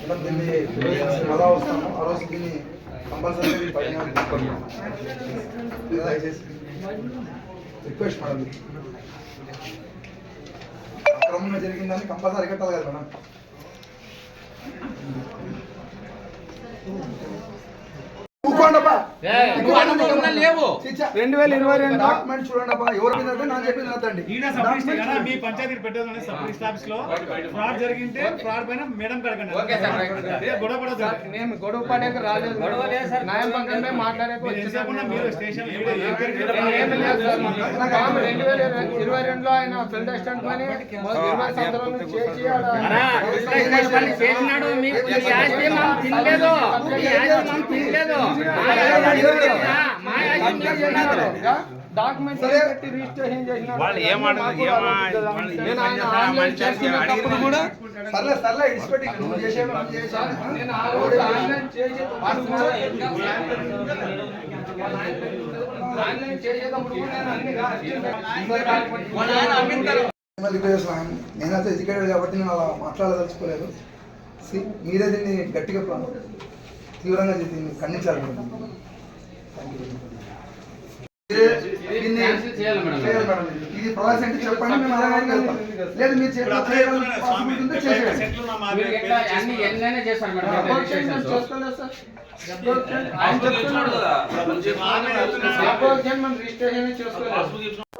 మనం దీన్ని అలా వస్తాము ఆ రోజు దీన్ని కంపల్సరీ రిక్వెస్ట్ మేడం అక్రమంగా జరిగిందని కంపల్సరీ కట్టాలి కదా మేడం. ఊరుకోండప్పా. లేవు. రెండు వేల ఇరవై రెండు. డాక్యుమెంట్ చూడండి అబ్బా ఎవరి మీద ఉంటే నాకు చెప్పింది వద్దండి ఈయన సబ్ రిజిస్టర్ కదా మీ పంచాయతీ పెట్టేది సబ్ రిజిస్టర్ ఆఫీస్లో ఫ్రాడ్ జరిగింటే ఫ్రాడ్ పైన మేడం కడగండి. Okay sir, right, right. ఏ గొడవ పడదు నేను పడేకి రాలేదు. లేదు సార్. న్యాయం పక్కనే మాట్లాడేకి మీరు స్టేషన్ రెండు వేల ఇరవై- ఇరవై రెండులో ఆయన ఫీల్డ్ అసిస్టెంట్ పని మొదటి ఇరవై సంవత్సరాల నుంచి చేసి చేసినాడు. తినలేదు. తినలేదు. డాక్యుమెంట్ పెట్టి రిజిస్ట్రేషన్ వాళ్ళు నేను ఆయన ఆన్లైన్ కూడా సర్లే సర్లే నువ్వు చేసేవి నేను ఆ రోజు ఆన్లైన్ నేనైతే ఎడ్యుకేటెడ్ కాబట్టి నేను అలా మాట్లాడదలుచుకోలేదు. సి మీరే దీన్ని గట్టిగా ప్రాణం తీవ్రంగా దీన్ని ఖండించాలి madam. Thank you very much. మీరే దీన్ని Cancel చేయాలి మేడం. చేయాలి మేడం. ఇది ప్రాసెస్ అంటే చెప్పండి మేము అలాగే వెళ్తాం. లేదు మీరు చేసేయండి. చేసుకోలేదు సార్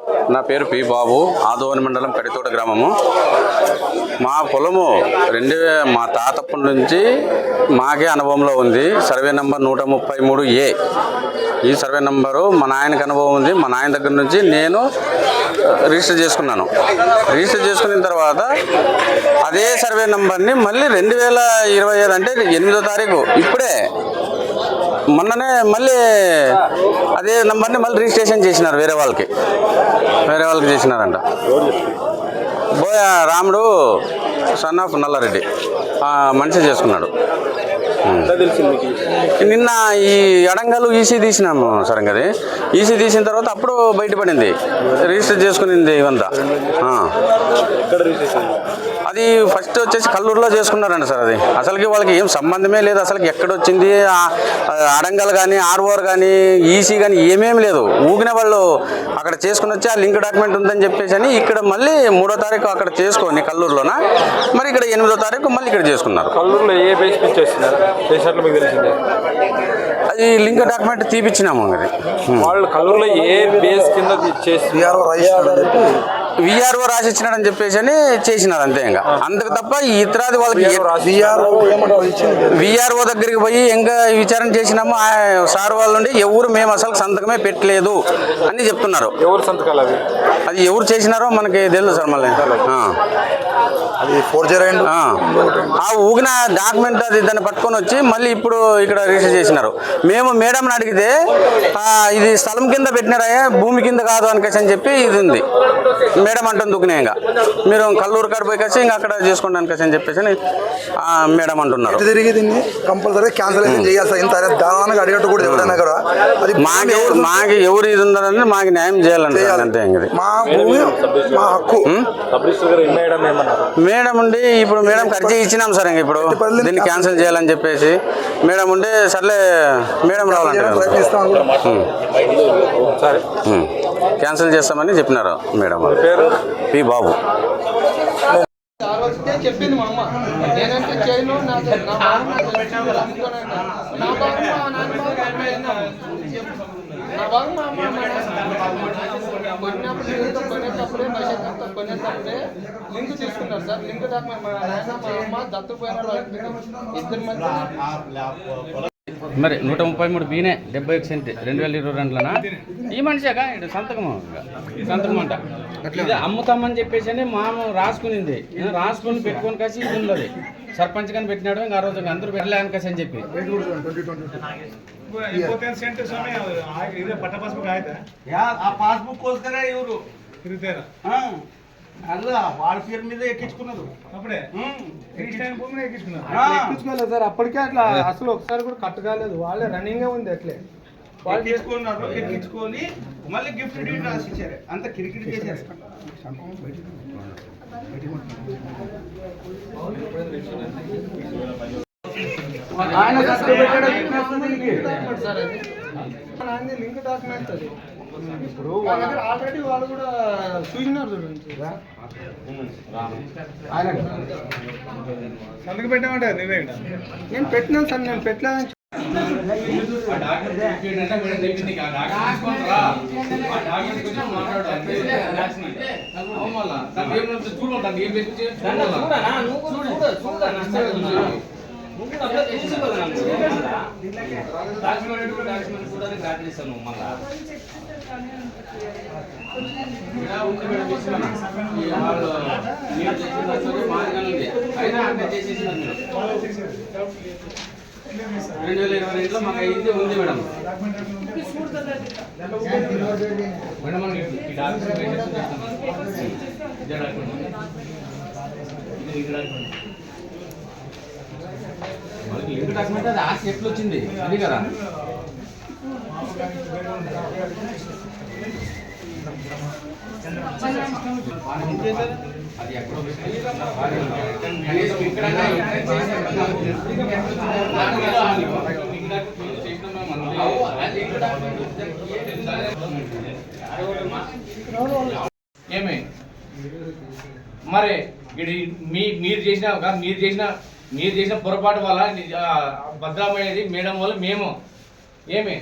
నా పేరు పి బాబు ఆదోని మండలం కడితోట గ్రామము. మా పొలము రెండు వే- మా తాతప్పటి నుంచి మాకే అనుభవంలో ఉంది. సర్వే నెంబర్ నూట ముప్పై మూడు ఏ. ఈ సర్వే నెంబరు మా నాయనకి అనుభవం ఉంది. మా నాయన దగ్గర నుంచి నేను రిజిస్టర్ చేసుకున్నాను. రిజిస్టర్ చేసుకున్న తర్వాత అదే సర్వే నెంబర్ని మళ్ళీ రెండు వేల ఇరవై ఐదు అంటే ఎనిమిదో తారీఖు ఇప్పుడే మొన్ననే మళ్ళీ అదే నంబర్ని మళ్ళీ రిజిస్ట్రేషన్ చేసినారు వేరే వాళ్ళకి. వేరే వాళ్ళకి చేసినారంట. బోయ రాముడు సన్ ఆఫ్ నల్లారెడ్డి. మనిషి చేసుకున్నాడు. నిన్న ఈ అడంగలు ఈసీ తీసినాము సరే అది. ఈసీ తీసిన తర్వాత అప్పుడు బయటపడింది. రిజిస్టర్ చేసుకునింది ఇవంతా. అది ఫస్ట్ వచ్చేసి కల్లూరులో చేసుకున్నారండి సార్ అది. అసలుకి వాళ్ళకి ఏం సంబంధమే లేదు. అసలుకి ఎక్కడొచ్చింది? అడంగల్ కానీ ఆర్ఓఆర్ కానీ ఈసీ కానీ ఏమేమి లేదు. ఊగిన వాళ్ళు అక్కడ చేసుకుని వచ్చి ఆ లింక్ డాక్యుమెంట్ ఉందని చెప్పేసి అని ఇక్కడ మళ్ళీ మూడో తారీఖు అక్కడ చేసుకొని కల్లూరులోన? మరి ఇక్కడ ఎనిమిదో తారీఖు మళ్ళీ ఇక్కడ చేసుకున్నారు. కల్లూరులో ఏ బేస్ అది లింక్ డాక్యుమెంట్ తీపిచ్చినాము అది వాళ్ళు కల్లూరులో ఏ బేస్ కింద విఆర్ఓ విఆర్ఓ రాసిచ్చినాడని చెప్పేసి అని చేసినారు అంతే ఇంకా. అందుకు తప్ప ఇతరాది వాళ్ళకి విఆర్ఓ దగ్గరికి పోయి ఇంకా విచారణ చేసినాము. ఆ సార్ వాళ్ళ నుండి ఎవరు మేము అసలు సంతకమే పెట్టలేదు అని చెప్తున్నారు. ఎవరు సంతకాలు అది ఎవరు చేసినారో మనకి తెలియదు సార్ మళ్ళీ. ఆ. ఊగిన డాక్యుమెంట్ అది దాన్ని పట్టుకొని వచ్చి మళ్ళీ ఇప్పుడు ఇక్కడ రిజిస్టర్ చేసినారు. మేము మేడంని అడిగితే ఇది స్థలం కింద పెట్టినారా భూమి కింద కాదు అనకేసి అని చెప్పి ఇది ఉంది. మేడం అంటుంది దుక్కునే ఇంకా మీరు కల్లూరు కాడ పోయి వచ్చి ఇంకా అక్కడ చేసుకోండి అనకేసి అని చెప్పేసి మేడం అంటున్నారు. తిరిగి కంపల్సరీ క్యాన్సలేషన్ చేయాలి ఇంత దారుణంగా అడిగట్టు కూడా ఎవరైనా కూడా మాకు ఎవరు మాకు ఎవరు ఇది ఉన్నారని మాకు న్యాయం చేయాలంటే. అంతే. మా భూమి మా హక్కు. మేడం ఏమన్నారు మేడం ఉండి ఇప్పుడు మేడం అర్జీ ఇచ్చినాం సార్ ఇంక ఇప్పుడు. దీన్ని క్యాన్సిల్ చేయాలని చెప్పేసి. మేడం ఉండి సర్లే మేడం రావాలంటే క్యాన్సిల్ చేస్తామని చెప్పినారు మేడం పి బాబు. ఆ చెప్పింది మా అమ్మ. నేనంటే చేయను నా భాగం నాకు తెలుసు నా భాగం మా నాన్న నా భాగం మా అమ్మ లింక్ కొనేటప్పుడే మెసేజ్ అంతా కొనేటప్పుడే లింక్ తీసుకున్నారు సార్. లింక్ దాకా మా నాయన మా అమ్మ దత్తుపోయిన వాళ్ళు ఇద్దరి మధ్య మరి నూట ముప్పై మూడు బీనే డెబ్బై ఒక సెంట్ రెండు వేల ఇరవై రెండులోనా? ఈ మనిషిగా? ఇటు సంతకం సంతకం అంట. ఇది అమ్ముతామని చెప్పేసి అని మామ రాసుకునింది. రాసుకుని పెట్టుకొని కాసి ఇది ఉన్నది. సర్పంచ్ కానీ పెట్టినాడు ఇంకా ఆ రోజు అందరూ పెట్టలే అనకాసి అని చెప్పి. ట్వంటీ అలా వాళ్ళ పేరు మీద ఎక్కించుకున్నారు. అప్పుడే? ఎక్కించుకోలేదు సార్. అప్పటికే అట్లా అసలు ఒకసారి కూడా కట్ కాలేదు. వాళ్ళే రన్నింగ్ ఉంది అట్లే. వాళ్ళు ఎక్కించుకున్నారు ఎక్కించుకొని మళ్ళీ గిఫ్ట్ డీడ్ రాసి ఇచ్చారు. అంత క్రికెట్ చేశారు. ఆయన లింక్ డాక్యుమెంట్ అది. ఇప్పుడు ఆల్రెడీ వాళ్ళు కూడా చూసినారు చూడండి ఆయన పెట్టామంటే నువ్వే నేను పెట్టినాను సార్ నేను పెట్టలేదని ఆ డాక్యుమెంట్ చెప్పేటంటే మేడం చెప్పింది ఆ డాక్యుమెంట్ తీసుకొని రా. ఆ డాక్యుమెంట్ గురించి మాట్లాడు. అంతే. అవును మళ్ళా. దాన్ని ఏం చేస్తే చూడు దాన్ని ఏం చేసి చేసి చూడు మళ్ళా. డాక్యుమెంట్ కూడా డాక్యుమెంట్ కూడా కాపీ ఇస్తాను మళ్ళా. మేడం రెండు వేల ఇరవై రెండులో మాకు అయింది ఉంది మేడం మేడం మనం ఈ లింక్ డాక్యుమెంట్. మనకి లింక్ డాక్యుమెంట్ అది ఆ ఎట్లా వచ్చింది అది కదా అది ఎక్కడో ఏమే? మరి ఇది మీ మీరు చేసిన మీరు చేసిన మీరు చేసిన పొరపాటు వల్ల ఆ, మేడం వల్ల మేము. ఏమే?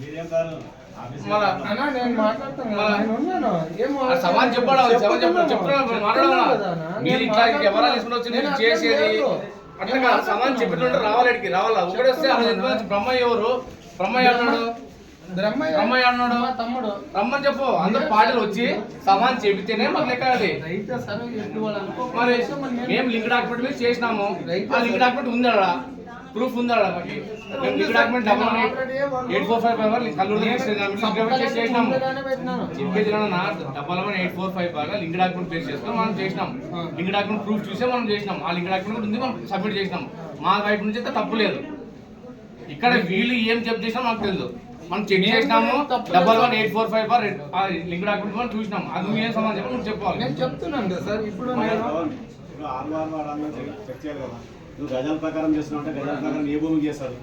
మీరేం కారణం? సమాన్ చెప్పడం చెప్తున్నాను. మాట్లాడాలా? తీసుకుని చేసేది. అట్లా కాదు సమాన్. చెప్పినట్టు రావాలి ఇక్కడికి రావాలా? ఒకటి వస్తే అక్కడ ఎందుకు బ్రహ్మయ్య ఎవరు? బ్రహ్మయ్య అన్నాడు. బ్రహ్మయ్య అన్నాడు. తమ్ముడు. రమ్మని చెప్పు. అందరు పాటలు వచ్చి సమాన్ చెబితేనే మాకు లెక్క అది. మరి మేము లింక్ డాక్యుమెంట్ మీద చేసినాము? ఆ లింక్ డాక్యుమెంట్ ఉంది ప్రూఫ్ ఉంది అక్కడ మాకు? Link document double eight four five five Kalluru చేసినాము. ముందుగానే పెట్టినాను. చెప్పేదిలో నా double one eight four five బాగా లింక్ డాక్యుమెంట్ పేస్ చేసుకొని మనం చేసినాం లింక్ డాక్యుమెంట్ ప్రూఫ్ చూసే మనం చేసినాం ఆ లింక్ డాక్యుమెంట్ కూడా ఉంది మనం సబ్మిట్ చేసినాం మా వైపు నుంచి అయితే తప్పు లేదు. ఇక్కడ వీళ్ళు ఏం చెప్ చేసినా మాకు తెలియదు మనం చెక్ చేసినాము double one eight four five bar link document మనం చూసినాం అది నువ్వు ఏం నువ్వు చెప్పాలి. నేను చెప్తున్నాను కదా సార్ ఇప్పుడు నేను చెక్ చేయాలి కదా. నువ్వు గజాల ప్రకారం చేస్తున్నావు అంటే గజాల ప్రకారం ఏ భూమికి చేస్తారు?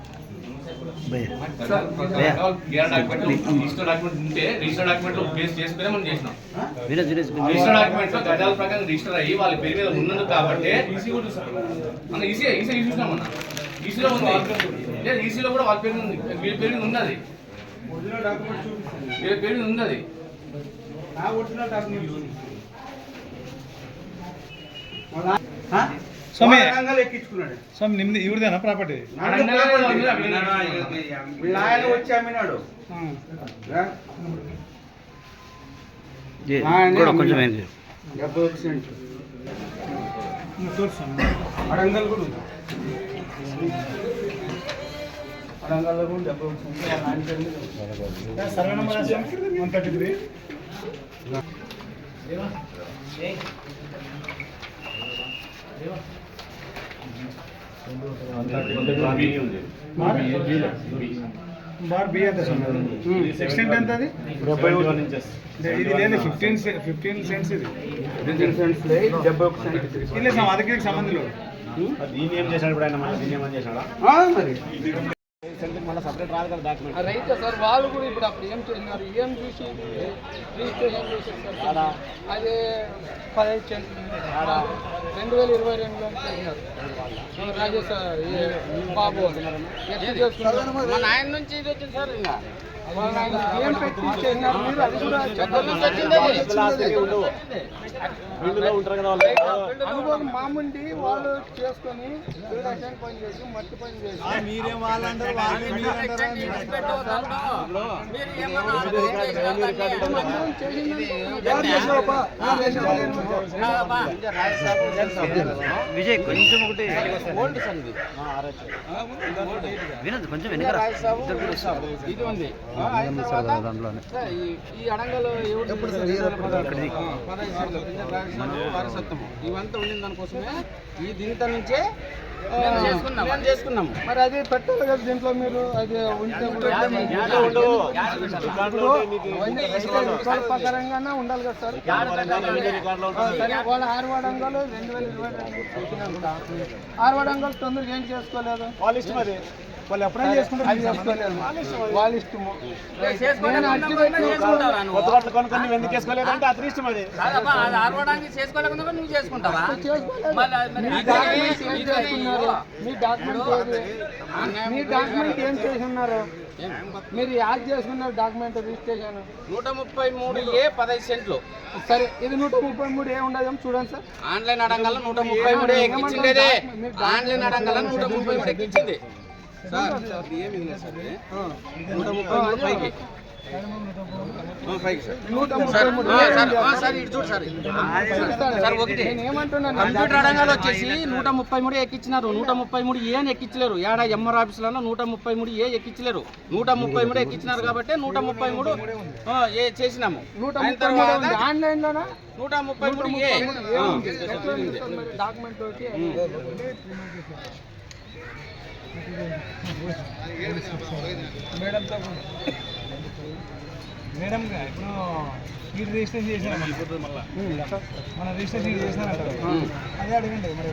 రిజిస్టర్ డాక్యుమెంట్ ఉంటే రిజిస్టర్ డాక్యుమెంట్లో బేస్ చేసుకునే మనం చేసినాం. రిజిస్టర్ డాక్యుమెంట్లో గజాల ప్రకారం రిజిస్టర్ అయ్యి వాళ్ళ పేరు మీద ఉన్నది కాబట్టి మన ఈసీ ఈసీ చూసినాం మన ఈసీలో ఉంది. లేదు ఈసీలో కూడా వాళ్ళ పేరు ఉంది. వీళ్ళ పేరు మీద ఉన్నది. వీళ్ళ పేరు మీద ఉంది అది నా ఒరిజినల్ డాక్యుమెంట్ స్వామి ఎక్కించుకున్నాడు. స్వామి నిమ్ది ఇవిడదేనా ప్రాపర్టీ? ఆయన వచ్చి అమ్మినాడు. డెబ్బై అడంగల్ కూడా ఉంది. అడంగల్లో కూడా డెబ్బై ఉంది. Survey number one thirty three bar B fifteen cents సంబంధం లేదు. చేశాడా ఆ, మరి ఆ రైతు సార్ వాళ్ళు కూడా ఇప్పుడు అప్పుడు ఏం చేసినారు? ఏం చూసి రిజిస్ట్రేషన్ చేశారు సార్ అది పదహైదు సెంట్లు రెండు వేల ఇరవై రెండులో చేసినారు. రాజేష్ బాబు మన ఆయన నుంచి ఇది వచ్చింది సార్. ఇంకా? అనుభవం మాముండి వాళ్ళు చేసుకొని ఇరిగేషన్ పని చేసి మట్టి పని చేసి? విజయ్ కొంచెం ఒకటి వినదు కొంచెం వెనక ఇది ఉంది సార్, ఈ- అడంగలు ఇవంతా ఉండిన దానికోసమే ఈ దీంట్లో నుంచే చేసుకున్నాము మరి అది పెట్టాలి కదా దీంట్లో మీరు? అది ఉంటే ప్రకారంగానే ఉండాలి కదా సార్? సరే వాళ్ళ ఆరువాడంగాలు రెండు వేల ఇరవై రెండు చూసినాక ఆరువాడంగాలు తొందరగా ఏం చేసుకోలేదు? వాళ్ళ ఇష్టం అది. వాళ్ళు ఎప్పుడైనా చేసుకుంటారు. అది చేసుకోలేదు. వాళ్ళ ఇష్టము. కొత్త బట్టలు కొనుక్కొని ఎందుకు అతని ఇష్టం అది. చేసుకోలేకుండా నువ్వు చేసుకుంటావా? చేసుకున్నారు మీ డాక్యుమెంట్ మీ డాక్యుమెంట్ ఏం చేసి ఉన్నారు మీరు యాడ్ చేసుకున్నారు డాక్యుమెంట్ రిజిస్ట్రేషన్ నూట ముప్పై మూడు ఏ పదహైదు సెంట్లు. సరే ఇది నూట ముప్పై మూడు ఏ ఉండదేమో చూడండి సార్. ఆన్లైన్ అడంగల్ నూట ముప్పై మూడు ఆన్లైన్ అడంగల్ నూట ముప్పై మూడు ఎక్కించింది. సార్ ఏమి సార్. నూట ముప్పై మూడు పైకి. కంప్యూటర్ అడంగాలు వచ్చేసి నూట ముప్పై మూడు ఎక్కించినారు నూట ముప్పై మూడు ఏ అని ఎక్కించలేరు ఏడా ఎంఆర్ ఆఫీసులలో నూట ముప్పై మూడు ఏ ఎక్కించలేరు నూట ముప్పై మూడు ఎక్కించినారు కాబట్టి నూట ముప్పై మూడు ఏ చేసినాము నూట అయిన తర్వాత ఆన్లైన్ లోనా నూట ముప్పై మూడు ఏ డాక్యుమెంట్ తోటి మేడం ఇప్పుడు మీరు రిజిస్ట్రేషన్ చేసినారు మన రిజిస్ట్రేషన్ చేసినారంట అదే అడగండి మరి